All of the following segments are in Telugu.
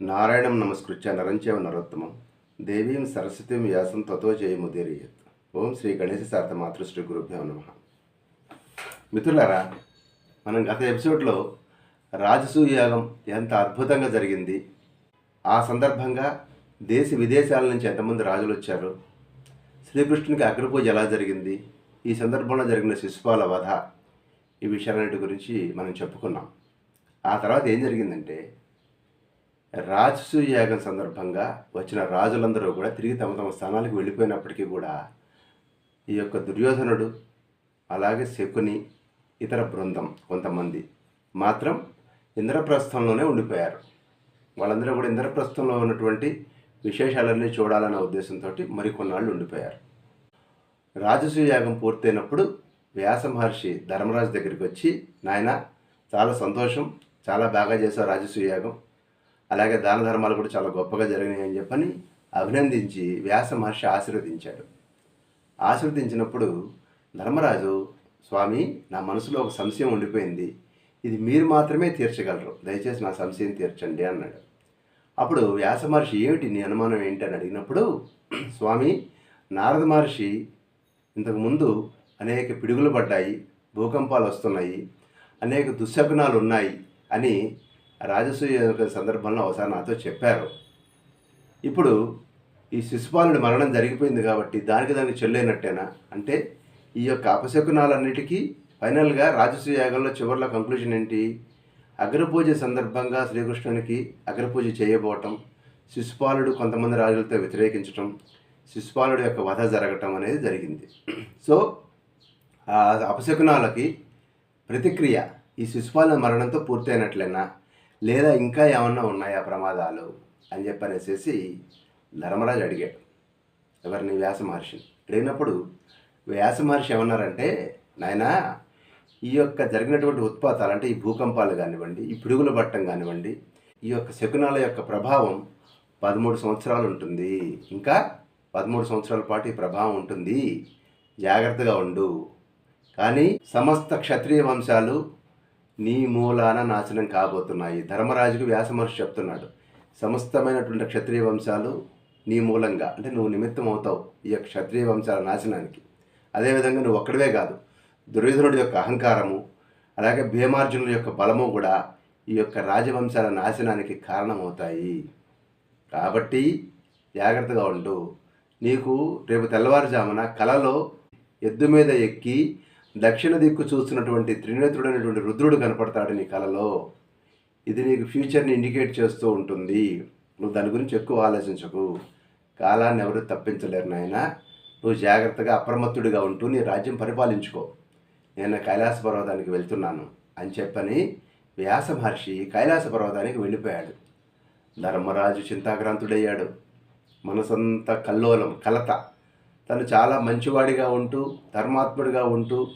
నారాయణం నమస్కృత్య నరంచేవ నరోత్తమం. దేవీం సరస్వతీం వ్యాసం తతో జయముదీరయత్ ఓం శ్రీ గణేశ శారద మాతృశ్రీ గురుభ్యో నమ. మిత్రులారా మనం గత ఎపిసోడ్లో రాజసూయాగం ఎంత అద్భుతంగా జరిగింది ఆ సందర్భంగా దేశ విదేశాల నుంచి ఎంతమంది రాజులు వచ్చారు శ్రీకృష్ణునికి అగ్రపూజ ఎలా జరిగింది ఈ సందర్భంలో జరిగిన శిశుపాల వధ ఈ విషయాలన్నిటి గురించి మనం చెప్పుకున్నాం. ఆ తర్వాత ఏం జరిగిందంటే రాజసూయ యాగం సందర్భంగా వచ్చిన రాజులందరూ కూడా తిరిగి తమ తమ స్థానాలకు వెళ్ళిపోయినప్పటికీ కూడా ఈ యొక్క దుర్యోధనుడు అలాగే శకుని ఇతర బృందం కొంతమంది మాత్రం ఇంద్రప్రస్థంలోనే ఉండిపోయారు. వాళ్ళందరూ కూడా ఇంద్రప్రస్థంలో ఉన్నటువంటి విశేషాలన్నీ చూడాలన్న ఉద్దేశంతో మరికొన్నాళ్ళు ఉండిపోయారు. రాజసూయ యాగం పూర్తయినప్పుడు వ్యాస మహర్షి ధర్మరాజు దగ్గరికి వచ్చి నాయన చాలా సంతోషం చాలా బాగా చేశావు రాజసూయ యాగం. అలాగే దాన ధర్మాలు కూడా చాలా గొప్పగా జరిగినాయి అని చెప్పని అభినందించి వ్యాస మహర్షి ఆశీర్వదించాడు. ఆశీర్వదించినప్పుడు ధర్మరాజు స్వామి నా మనసులో ఒక సంశయం ఉండిపోయింది. ఇది మీరు మాత్రమే తీర్చగలరు. దయచేసి నా సంశయం తీర్చండి అన్నాడు. అప్పుడు వ్యాస మహర్షి ఏమిటి నీ అనుమానం ఏంటి? అని అడిగినప్పుడు స్వామి నారద మహర్షి ఇంతకుముందు అనేక పిడుగులు పడ్డాయి భూకంపాలు వస్తున్నాయి అనేక దుశ్శకునాలు ఉన్నాయి అని రాజసూయ సందర్భంలో ఒకసారి నాతో చెప్పారు. ఇప్పుడు ఈ శిశుపాలుడి మరణం జరిగిపోయింది కాబట్టి దానికి దానికి చెల్లైనట్టేనా? అంటే ఈ యొక్క అపశకునాలన్నిటికీ ఫైనల్గా రాజసూయ యాగంలో చివరిలో కంక్లూజన్ ఏంటి? అగ్రపూజ సందర్భంగా శ్రీకృష్ణునికి అగ్రపూజ చేయబోవటం శిశుపాలుడు కొంతమంది రాజులతో వ్యతిరేకించటం శిశుపాలుడి యొక్క వధ జరగటం అనేది జరిగింది. సో ఆ అపశకునాలకి ప్రతిక్రియ ఈ శిశుపాల మరణంతో పూర్తయినట్లేనా? లేదా ఇంకా ఏమన్నా ఉన్నాయా ప్రమాదాలు అని చెప్పనేసేసి ధర్మరాజు అడిగాడు. ఎవరిని వ్యాస మహర్షిని అడిగినప్పుడు వ్యాస మహర్షి ఏమన్నారంటే నాయనా ఈ యొక్క జరిగినటువంటి ఉత్పాతాలు అంటే ఈ భూకంపాలు కానివ్వండి ఈ పిడుగుల పట్టం కానివ్వండి ఈ యొక్క శకునాల యొక్క ప్రభావం పదమూడు సంవత్సరాలు ఉంటుంది. ఇంకా పదమూడు సంవత్సరాల పాటు ఈ ప్రభావం ఉంటుంది. జాగ్రత్తగా ఉండు. కానీ సమస్త క్షత్రియ వంశాలు నీ మూలాన నాశనం కాబోతున్నాయి. ధర్మరాజుకు వ్యాసమహర్షి చెప్తున్నాడు. సమస్తమైనటువంటి క్షత్రియ వంశాలు నీ మూలంగా. అంటే నువ్వు నిమిత్తం అవుతావు ఈ యొక్క క్షత్రియ వంశాల నాశనానికి. అదేవిధంగా నువ్వు ఒక్కడివే కాదు దుర్యోధనుడి యొక్క అహంకారము అలాగే భీమార్జునుడి యొక్క బలము కూడా ఈ యొక్క రాజవంశాల నాశనానికి కారణమవుతాయి. కాబట్టి జాగ్రత్తగా ఉండు. నీకు రేపు తెల్లవారుజామున కలలో ఎద్దు మీద ఎక్కి దక్షిణ దిక్కు చూస్తున్నటువంటి త్రినేత్రుడైనటువంటి రుద్రుడు కనపడతాడు నీ కలలో. ఇది నీకు ఫ్యూచర్ని ఇండికేట్ చేస్తూ ఉంటుంది. నువ్వు దాని గురించి ఎక్కువ ఆలోచించకు. కాలాన్ని ఎవరు తప్పించలేరు నాయన. నువ్వు జాగ్రత్తగా అప్రమత్తుడిగా ఉంటూ నీ రాజ్యం పరిపాలించుకో. నేను కైలాస పర్వతానికి వెళ్తున్నాను అని చెప్పని వ్యాస మహర్షి కైలాస పర్వతానికి వెళ్ళిపోయాడు. ధర్మరాజు చింతాక్రాంతుడయ్యాడు. మనసంతా కల్లోలం కలత. తను చాలా మంచివాడిగా ఉంటూ ధర్మాత్ముడిగా ఉంటూ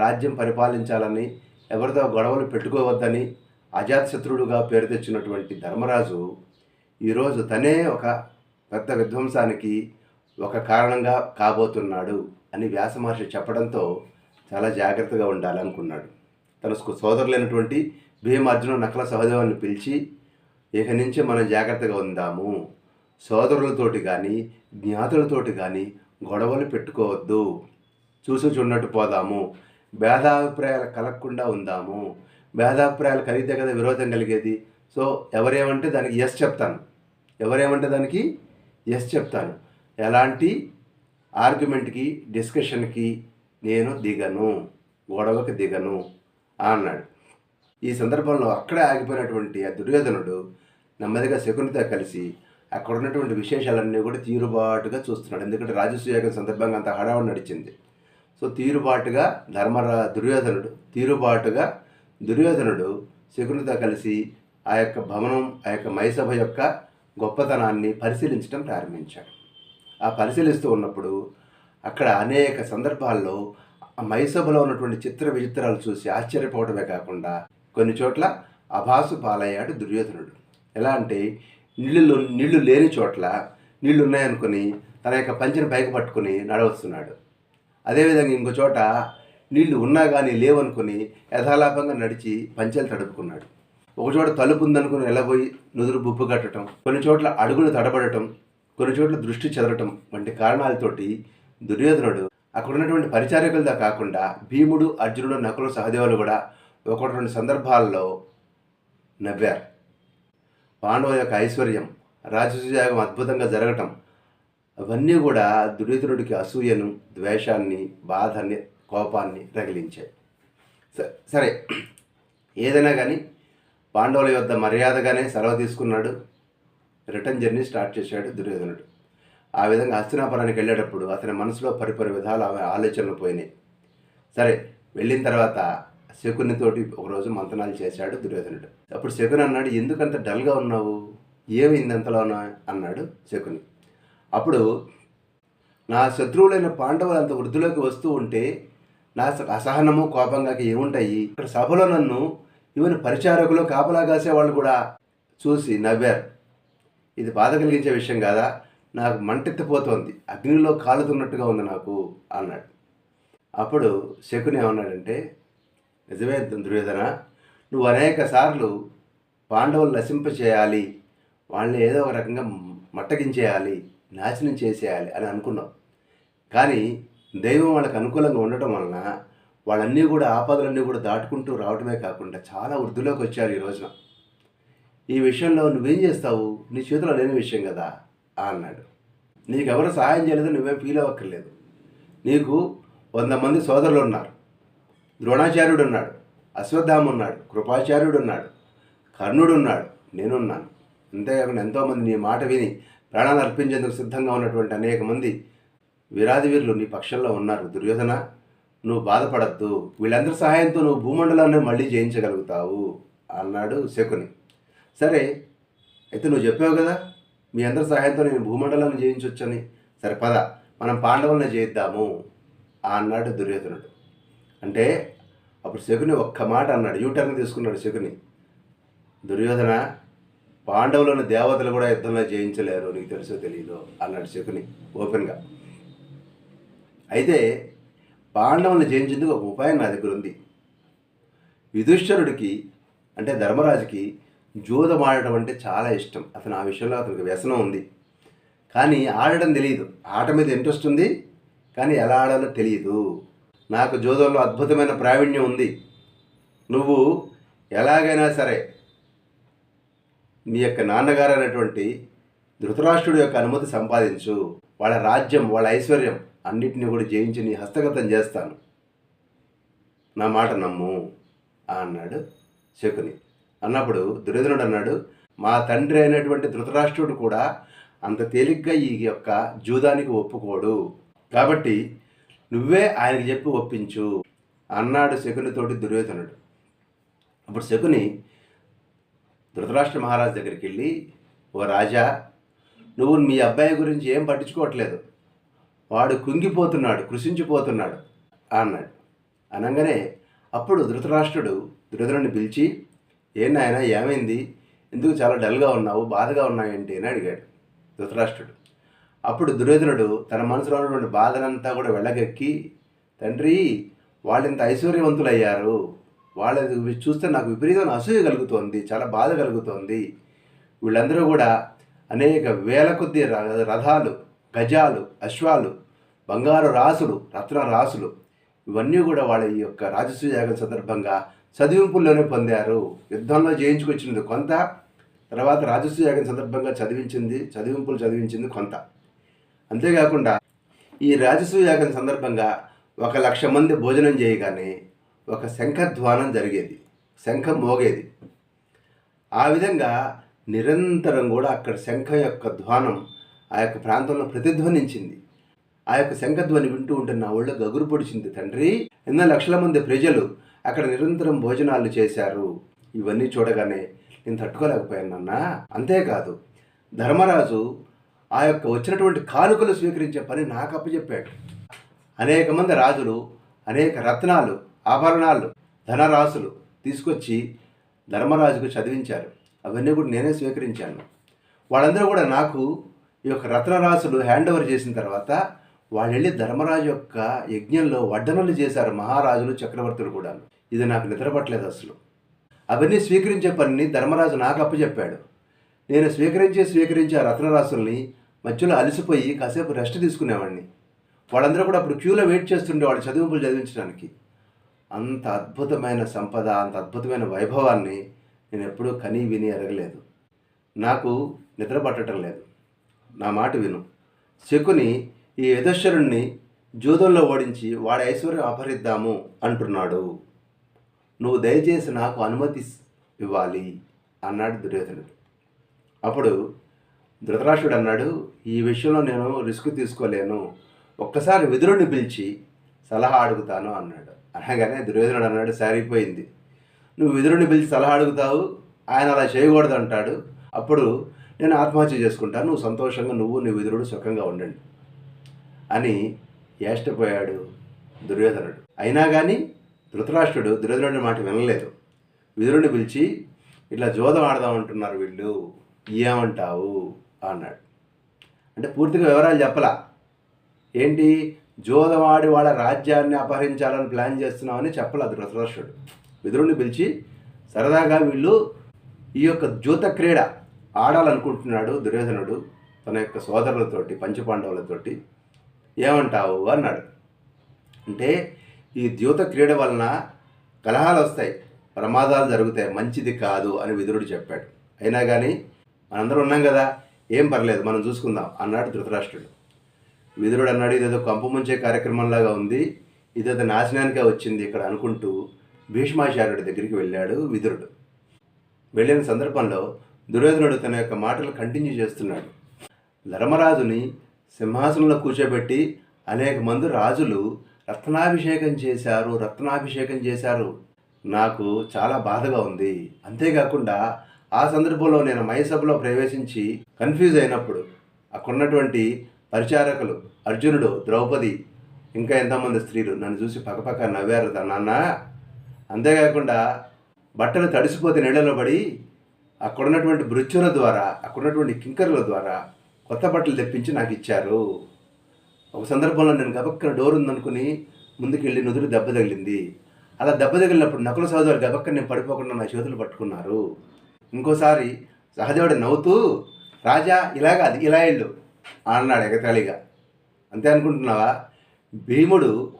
రాజ్యం పరిపాలించాలని ఎవరితో గొడవలు పెట్టుకోవద్దని అజాతశత్రుడుగా పేరు తెచ్చినటువంటి ధర్మరాజు ఈరోజు తనే ఒక పెద్ద విధ్వంసానికి ఒక కారణంగా కాబోతున్నాడు అని వ్యాసమహర్షి చెప్పడంతో చాలా జాగ్రత్తగా ఉండాలనుకున్నాడు. తన సోదరులైనటువంటి భీమార్జున నకల సహదేవాన్ని పిలిచి ఇక నుంచి మనం జాగ్రత్తగా ఉందాము. సోదరులతోటి కానీ జ్ఞాతులతోటి కానీ గొడవలు పెట్టుకోవద్దు. చూసి చూడనట్టు పోదాము. భేదాభిప్రాయాలు కలగకుండా ఉందాము. భేదాభిప్రాయాలు కలిగితే కదా విరోధం కలిగేది. సో ఎవరేమంటే దానికి ఎస్ చెప్తాను. ఎవరేమంటే దానికి ఎస్ చెప్తాను. ఎలాంటి ఆర్గ్యుమెంట్కి డిస్కషన్కి నేను దిగను. గొడవకి దిగను అన్నాడు. ఈ సందర్భంలో అక్కడే ఆగిపోయినటువంటి ఆ దుర్యోధనుడు నెమ్మదిగా శకునితో కలిసి అక్కడ ఉన్నటువంటి విశేషాలన్నీ కూడా తీరుబాటుగా చూస్తున్నాడు. ఎందుకంటే రాజసూయాగం సందర్భంగా అంత హడావుడి నడిచింది. సో తీరుబాటుగా ధర్మరా దుర్యోధనుడు తీరుబాటుగా దుర్యోధనుడు శకునితో కలిసి ఆ యొక్క భవనం ఆ యొక్క మైసభ యొక్క గొప్పతనాన్ని పరిశీలించడం ప్రారంభించాడు. ఆ పరిశీలిస్తూ ఉన్నప్పుడు అక్కడ అనేక సందర్భాల్లో ఆ మైసభలో ఉన్నటువంటి చిత్ర విచిత్రాలు చూసి ఆశ్చర్యపోవడమే కాకుండా కొన్ని చోట్ల అభాసు పాలయ్యాడు దుర్యోధనుడు. ఎలా అంటే నీళ్ళు నీళ్ళు లేని చోట్ల నీళ్ళు ఉన్నాయనుకుని తన యొక్క పంచిని పైకి పట్టుకుని నడవస్తున్నాడు. అదేవిధంగా ఇంకో చోట నీళ్ళు ఉన్నా కానీ లేవనుకుని యథాలాపంగా నడిచి పంచెలు తడుపుకున్నాడు. ఒక చోట తలుపు ఉందనుకుని వెళ్ళబోయి నుదురు బుప్పు కట్టడం కొన్ని చోట్ల అడుగులు తడబడటం కొన్ని చోట్ల దృష్టి చెదరటం వంటి కారణాలతోటి దుర్యోధనుడు అక్కడ ఉన్నటువంటి పరిచారకులతో కాకుండా భీముడు అర్జునుడు నకులు సహదేవులు కూడా ఒకటి రెండు సందర్భాల్లో నవ్వారు. పాండవ యొక్క ఐశ్వర్యం రాజసూయాగం అద్భుతంగా జరగటం అవన్నీ కూడా దురిద్రుడికి అసూయను ద్వేషాన్ని బాధని కోపాన్ని రగిలించాయి. సరే. ఏదైనా కానీ పాండవుల యొద్ద మర్యాదగానే సెలవు తీసుకున్నాడు. రిటర్న్ జర్నీ స్టార్ట్ చేశాడు దుర్యోధనుడు. ఆ విధంగా హస్తినాపురానికి వెళ్ళేటప్పుడు అతని మనసులో పరిపరి విధాలు ఆమె ఆలోచనలు పోయినాయి. సరే వెళ్ళిన తర్వాత శకునితోటి ఒకరోజు మంతనాలు చేశాడు దుర్యోధనుడు. అప్పుడు శకుని అన్నాడు ఎందుకంత డల్గా ఉన్నావు? ఏమైంది అంతలోనా అన్నాడు శకుని. నా శత్రువులైన పాండవులు అంత వృద్ధిలోకి వస్తూ ఉంటే నా స- అసహనము కోపంగా ఏముంటాయి? ఇక్కడ సభలో నన్ను ఈవెన్ పరిచారకులు కాపలా కాసే వాళ్ళు కూడా చూసి నవ్వారు. ఇది బాధ కలిగించే విషయం కాదా? నాకు మంటెత్తిపోతోంది. అగ్నిలో కాలుతున్నట్టుగా ఉంది నాకు అన్నాడు. అప్పుడు శకుని ఏమన్నాడంటే నిజమే దుర్యోధన నువ్వు అనేక సార్లు పాండవులు నశింప చేయాలి వాళ్ళని ఏదో ఒక రకంగా మట్టగించేయాలి. నాశనం చేసేయాలి అని అనుకున్నాం. కానీ దైవం వాళ్ళకి అనుకూలంగా ఉండటం వలన వాళ్ళన్నీ కూడా ఆపదలన్నీ కూడా దాటుకుంటూ రావటమే కాకుండా చాలా వృద్ధిలోకి వచ్చారు ఈ రోజున. ఈ విషయంలో నువ్వేం చేస్తావు? నీ చేతిలో లేని విషయం కదా? అన్నాడు. నీకెవరు సహాయం చేయలేదు నువ్వేం ఫీల్ అవ్వక్కర్లేదు. నీకు వంద మంది సోదరులు ఉన్నారు. ద్రోణాచార్యుడు ఉన్నాడు అశ్వత్థామ ఉన్నాడు కృపాచార్యుడు ఉన్నాడు కర్ణుడు ఉన్నాడు నేనున్నాను. అంతేకాకుండా ఎంతోమంది నీ మాట విని ప్రాణాలు అర్పించేందుకు సిద్ధంగా ఉన్నటువంటి అనేక మంది వీరాది వీరులు నీ పక్షంలో ఉన్నారు. దుర్యోధన నువ్వు బాధపడద్దు. వీళ్ళందరి సహాయంతో నువ్వు భూమండలాన్ని మళ్ళీ జయించగలుగుతావు అన్నాడు శకుని. సరే అయితే నువ్వు చెప్పావు కదా మీ అందరి సహాయంతో నేను భూమండలాన్ని జయించొచ్చని. సరే పద మనం పాండవులను జయిద్దాము అన్నాడు దుర్యోధనుడు. అంటే అప్పుడు శకుని ఒక్క మాట అన్నాడు. యూటర్న్ తీసుకున్నాడు శకుని. దుర్యోధన పాండవులను దేవతలు కూడా యుద్ధంలో జయించలేరు నీకు తెలుసో తెలియదు అన్నాడు శకుని ఓపెన్గా. అయితే పాండవులను జయించేందుకు ఒక ఉపాయం నా దగ్గర ఉంది. యుధిష్ఠరుడికి అంటే ధర్మరాజుకి జూదం ఆడటం అంటే చాలా ఇష్టం. అతను ఆ విషయంలో అతనికి వ్యసనం ఉంది. కానీ ఆడడం తెలియదు ఆట మీద ఇంట్రెస్ట్ ఉంది. కానీ ఎలా ఆడాలో తెలియదు నాకు జూదంలో అద్భుతమైన ప్రావీణ్యం ఉంది. నువ్వు ఎలాగైనా సరే నీ యొక్క నాన్నగారు అనేటువంటి ధృతరాష్ట్రుడి యొక్క అనుమతి సంపాదించు. వాళ్ళ రాజ్యం వాళ్ళ ఐశ్వర్యం అన్నిటిని కూడా జయించి నీ హస్తగతం చేస్తాను. నా మాట నమ్ము అన్నాడు శకుని. అన్నప్పుడు దుర్యోధనుడు అన్నాడు మా తండ్రి అయినటువంటి ధృతరాష్ట్రుడు కూడా అంత తేలిగ్గా ఈ యొక్క జూదానికి ఒప్పుకోడు. కాబట్టి నువ్వే ఆయనకి చెప్పి ఒప్పించు అన్నాడు శకునితోటి దుర్యోధనుడు. అప్పుడు శకుని ధృతరాష్ట్ర మహారాజు దగ్గరికి వెళ్ళి ఓ రాజా నువ్వు మీ అబ్బాయి గురించి ఏం పట్టించుకోవట్లేదు. వాడు కుంగిపోతున్నాడు కృషించిపోతున్నాడు అన్నాడు. అనగానే అప్పుడు ధృతరాష్ట్రుడు దుర్యోధనుడిని పిలిచి ఏం నాయన ఏమైంది? ఎందుకు చాలా డల్గా ఉన్నావు బాధగా ఉన్నావేంటి అని అడిగాడు ధృతరాష్ట్రుడు. అప్పుడు దుర్యోధనుడు తన మనసులో ఉన్నటువంటి బాధనంతా కూడా వెళ్ళగక్కి తండ్రి వాళ్ళింత ఐశ్వర్యవంతులయ్యారు. వాళ్ళది చూస్తే నాకు విపరీతమైన అసూయ కలుగుతోంది చాలా బాధ కలుగుతోంది. వీళ్ళందరూ కూడా అనేక వేల కొద్ది ర- రథాలు గజాలు అశ్వాలు బంగారు రాసులు రత్న రాసులు ఇవన్నీ కూడా వాళ్ళ ఈ యొక్క రాజస్వ యాగం సందర్భంగా చదివింపుల్లోనే పొందారు. యుద్ధంలో జయించుకొచ్చినది కొంత తర్వాత రాజసూయ యాగం సందర్భంగా చదివించింది చదివింపులు చదివించింది కొంత. అంతేకాకుండా ఈ రాజస్వ యాగం సందర్భంగా ఒక లక్ష మంది భోజనం చేయగానే ఒక శంఖధ్వానం జరిగేది శంఖం మోగేది. ఆ విధంగా నిరంతరం కూడా అక్కడ శంఖం యొక్క ధ్వానం ఆ యొక్క ప్రాంతంలో ప్రతిధ్వనించింది. ఆ యొక్క శంఖధ్వని వింటూ ఉంటే నా ఒళ్ళు గగురు పొడిచింది. తండ్రి ఎన్నో లక్షల మంది ప్రజలు అక్కడ నిరంతరం భోజనాలు చేశారు. ఇవన్నీ చూడగానే నేను తట్టుకోలేకపోయాను నాన్న. అంతేకాదు ధర్మరాజు ఆ యొక్క వచ్చినటువంటి కానుకలు స్వీకరించే పని నాకు అప్పచెప్పాడు. అనేక మంది రాజులు అనేక రత్నాలు ఆభరణాలు ధనరాశులు తీసుకొచ్చి ధర్మరాజుకు చదివించారు. అవన్నీ కూడా నేనే స్వీకరించాను. వాళ్ళందరూ కూడా నాకు ఈ యొక్క రత్నరాశులు హ్యాండ్ ఓవర్ చేసిన తర్వాత వాళ్ళు వెళ్ళి ధర్మరాజు యొక్క యజ్ఞంలో వడ్డనలు చేశారు మహారాజులు చక్రవర్తులు కూడా ఇది నాకు నిద్రపట్టలేదు అసలు. అవన్నీ స్వీకరించే పనిని ధర్మరాజు నాకు అప్పచెప్పాడు. నేను స్వీకరించి స్వీకరించి ఆ రత్నరాసుల్ని మధ్యలో అలసిపోయి కాసేపు రెస్ట్ తీసుకునేవాడిని. వాళ్ళందరూ కూడా అప్పుడు క్యూలో వెయిట్ చేస్తుండే వాళ్ళు చదివింపులు చదివించడానికి. అంత అద్భుతమైన సంపద అంత అద్భుతమైన వైభవాన్ని నేను ఎప్పుడూ కనీ విని ఎరగలేదు. నాకు నిద్ర పట్టడం లేదు. నా మాట విను. శకుని ఈ యధశ్వరుణ్ణి జూదంలో ఓడించి వాడి ఐశ్వర్యం అపహరిద్దాము అంటున్నాడు. నువ్వు దయచేసి నాకు అనుమతి ఇవ్వాలి అన్నాడు దుర్యోధనుడు. అప్పుడు ధృతరాష్ట్రుడు అన్నాడు ఈ విషయంలో నేను రిస్క్ తీసుకోలేను. ఒక్కసారి విదురుని పిలిచి సలహా అడుగుతాను అన్నాడు. అనగానే దుర్యోధనుడు అన్నాడు సారిపోయింది. నువ్వు విదురుని పిలిచి సలహా అడుగుతావు? ఆయన అలా చేయకూడదు అంటాడు. అప్పుడు నేను ఆత్మహత్య చేసుకుంటాను. నువ్వు సంతోషంగా నువ్వు నీ విదురుడు సుఖంగా ఉండండి. అని ఏష్టపోయాడు దుర్యోధనుడు. అయినా కానీ ధృతరాష్ట్రుడు దుర్యోధనుడి మాట వినలేదు. విదురుని పిలిచి ఇట్లా జోదం ఆడదాం అంటున్నారు వీళ్ళు. ఏమంటావు? అన్నాడు. అంటే పూర్తిగా వివరాలు చెప్పలా. ఏంటి? జోదవాడి వాళ్ళ రాజ్యాన్ని అపహరించాలని ప్లాన్ చేస్తున్నామని చెప్పలేదు ధృతరాష్ట్రుడు విదురుని పిలిచి సరదాగా వీళ్ళు ఈ యొక్క జూత క్రీడ ఆడాలనుకుంటున్నాడు దుర్యోధనుడు తన యొక్క సోదరులతోటి పంచపాండవులతోటి ఏమంటావు? అన్నాడు. అంటే ఈ ద్యూత క్రీడ వలన కలహాలు వస్తాయి ప్రమాదాలు జరుగుతాయి మంచిది కాదు అని విదురుడు చెప్పాడు. అయినా కానీ మనందరం ఉన్నాం కదా ఏం పర్లేదు మనం చూసుకుందాం అన్నాడు ధృతరాష్ట్రుడు. మిదురుడు అన్నాడు ఇదేదో కంపు ముంచే కార్యక్రమంలాగా ఉంది. ఇదేదో నాశనానికే వచ్చింది ఇక్కడ అనుకుంటూ భీష్మాచార్యుడి దగ్గరికి వెళ్ళాడు విదురుడు వెళ్ళిన సందర్భంలో దుర్యోధనుడు తన యొక్క మాటలు కంటిన్యూ చేస్తున్నాడు. ధర్మరాజుని సింహాసనంలో కూర్చోబెట్టి అనేక మంది రాజులు రత్నాభిషేకం చేశారు రత్నాభిషేకం చేశారు. నాకు చాలా బాధగా ఉంది. అంతేకాకుండా ఆ సందర్భంలో నేను మయసభలో ప్రవేశించి కన్ఫ్యూజ్ అయినప్పుడు అక్కడున్నటువంటి పరిచారకులు అర్జునుడు ద్రౌపది ఇంకా ఎంతమంది స్త్రీలు? నన్ను చూసి పక్కపక్క నవ్వారు. దా నాన్న అంతేకాకుండా బట్టలు తడిసిపోతే నీళ్ళలో పడి అక్కడున్నటువంటి మృత్యుల ద్వారా అక్కడున్నటువంటి కింకర్ల ద్వారా కొత్త బట్టలు తెప్పించి నాకు ఇచ్చారు. ఒక సందర్భంలో నేను గబక్కన డోర్ ఉందనుకుని ముందుకెళ్ళి నుదురు దెబ్బ తగిలింది. అలా దెబ్బ తగిలినప్పుడు నకుల సహోదరు గబక్కన నేను పడిపోకుండా నా చేతులు పట్టుకున్నారు. ఇంకోసారి సహదేవుడు నవ్వుతూ రాజా ఇలాగా అది ఇలా వెళ్ళు అన్నాడు ఎగతాళిగా. అంతే అనుకుంటున్నావా? భీముడు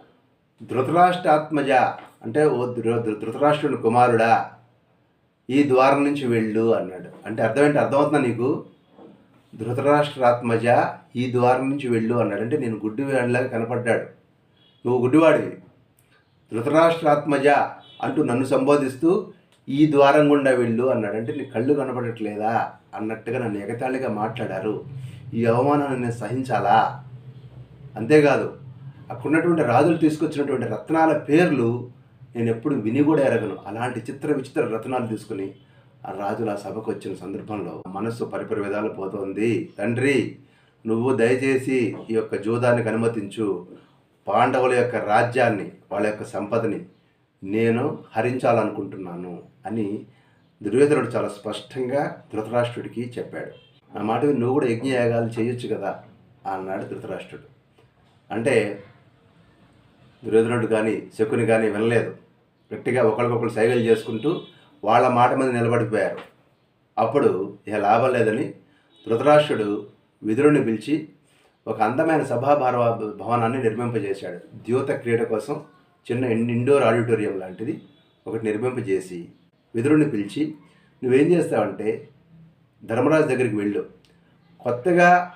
ధృతరాష్ట్రాత్మజ అంటే ఓ ధృ- ధృ- ధృతరాష్ట్రుని కుమారుడా ఈ ద్వారం నుంచి వెళ్ళు అన్నాడు. అంటే అర్థం ఏంటి అర్థమవుతుందా నీకు? ధృతరాష్ట్రాత్మజ ఈ ద్వారం నుంచి వెళ్ళు అన్నాడు. అంటే నేను గుడ్డివాడిలాగా కనపడ్డాడు. నువ్వు గుడ్డివాడివి. ధృతరాష్ట్రాత్మజ అంటూ నన్ను సంబోధిస్తూ ఈ ద్వారం గుండా వెళ్ళు అన్నాడు. అంటే నీ కళ్ళు కనపడట్లేదా అన్నట్టుగా నన్ను ఎగతాళిగా మాట్లాడారు. ఈ అవమానాన్ని నేను సహించాలా? అంతేకాదు అక్కడున్నటువంటి రాజులు తీసుకొచ్చినటువంటి రత్నాల పేర్లు నేను ఎప్పుడు విని కూడా ఎరగను. అలాంటి చిత్ర విచిత్ర రత్నాలు తీసుకుని ఆ రాజులు ఆ సభకు వచ్చిన సందర్భంలో మనస్సు పరిపరి విధాలు పోతోంది. తండ్రి నువ్వు దయచేసి ఈ యొక్క జూదానికి అనుమతించు. పాండవుల యొక్క రాజ్యాన్ని వాళ్ళ యొక్క సంపదని నేను హరించాలనుకుంటున్నాను అని దుర్యోధనుడు చాలా స్పష్టంగా ధృతరాష్ట్రుడికి చెప్పాడు. ఆ మాట నువ్వు కూడా యజ్ఞయాగాలు చేయొచ్చు కదా అన్నాడు ధృతరాష్ట్రుడు. అంటే దుర్యోధనుడు కానీ శకుని కానీ వినలేదు. గట్టిగా ఒకరికొకరు సైగలు చేసుకుంటూ వాళ్ళ మాట మీద నిలబడిపోయారు. అప్పుడు ఇక లాభం లేదని ధృతరాష్ట్రుడు విదురుని పిలిచి ఒక అందమైన సభాభార భవనాన్ని నిర్మింపజేశాడు. ద్యూత క్రీడ కోసం చిన్న ఇండోర్ ఆడిటోరియం లాంటిది ఒకటి నిర్మింపజేసి విదురుని పిలిచి నువ్వేం చేస్తావంటే ధర్మరాజు దగ్గరికి వెళ్ళు. కొత్తగా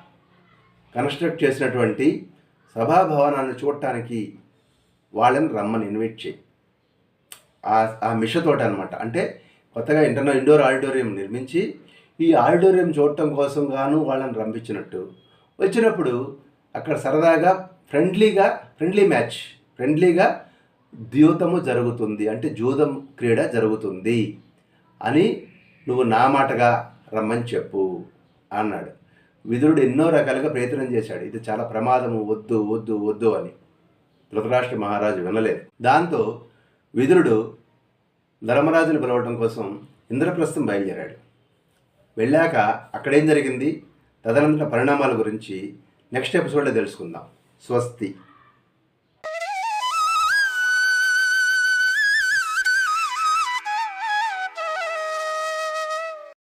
కన్స్ట్రక్ట్ చేసినటువంటి సభాభవనాన్ని చూడటానికి వాళ్ళని రమ్మని ఇన్వైట్ చేయి. ఆ ఆ మిషతోటి అనమాట అంటే కొత్తగా ఇంటర్నల్ ఇండోర్ ఆడిటోరియం నిర్మించి ఈ ఆడిటోరియం చూడటం కోసం గాను వాళ్ళని రంపించినట్టు వచ్చినప్పుడు అక్కడ సరదాగా ఫ్రెండ్లీగా ఫ్రెండ్లీ మ్యాచ్ ఫ్రెండ్లీగా ద్యూతము జరుగుతుంది. అంటే జూదం క్రీడ జరుగుతుంది. అని నువ్వు నా మాటగా రమ్మని చెప్పు అన్నాడు. విదురుడు ఎన్నో రకాలుగా ప్రయత్నం చేశాడు. ఇది చాలా ప్రమాదము వద్దు వద్దు వద్దు అని. ధృతరాష్ట్ర మహారాజు వినలేదు. దాంతో విదురుడు ధర్మరాజుని పిలవడం కోసం ఇంద్రప్రస్థం బయలుదేరాడు. వెళ్ళాక అక్కడేం జరిగింది? తదనంతర పరిణామాల గురించి నెక్స్ట్ ఎపిసోడ్లో తెలుసుకుందాం. స్వస్తి.